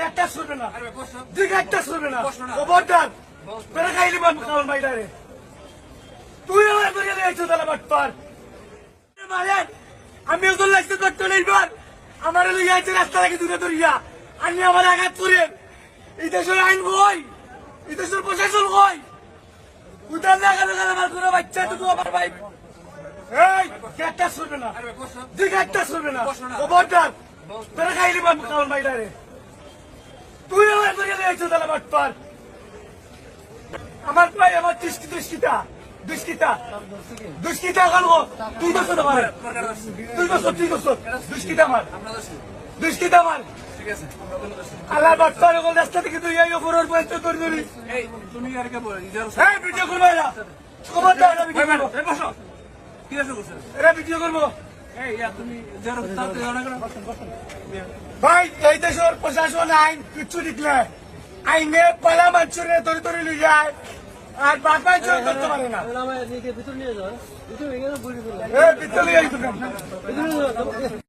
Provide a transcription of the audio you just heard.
একটা শুনবে না। দিকে একটা শুনবে না। বড়দার তোরা খাইলি বান খাওয়ার বাইরে তুই আমার করে দিয়েছ তাহলে বাটপার আমি ওদের লাগতে করতে নেইবার আমার লইয়া আছে রাস্তা থেকে দূরে দূরিয়া আমি আমার আঘাত করে। এই দেশের আইন বই এই দেশের প্রশাসন কই উদার না গেলে আমার কোনো বাচ্চা তো আমার ভাই। এই একটা শুনবে না। দিকে একটা শুনবে না। বড়দার তোরা খাইলি বান খাওয়ার বাইরে আমার বাটপার আমার ভাই আমার দৃষ্টি দৃষ্টিটা দৃষ্টিটা। দুষ্টিটা কালব তুই তো আমার। তুই তো সত্যি তো সত্য দুষ্টিটা আমার। দুষ্টিটা আমার। ঠিক আছে আমরা বলে আসছি। আল্লাহ বাচ্চার ওখান রাস্তা থেকে তুই এই উপরের পর্যন্ত করে দিলি তুমি আর কে বলে? হ্যাঁ ভিডিও করব এরা। খবর দাও এরা ভিডিও করব। বসো। কি আছে বসে? এরা ভিডিও করব। এই তুমি যারা তাতে অনেক ভাই এই দেশের প্রশাসন আইন কিচ্ছু লিখলে। আইনে পালা মানুষের ধরে ধরে লিয়ে যায় আর বাদ মানুষের করতে পারে না ভিতর নিয়ে যাও ভিতরে এই দোকান ভিতরে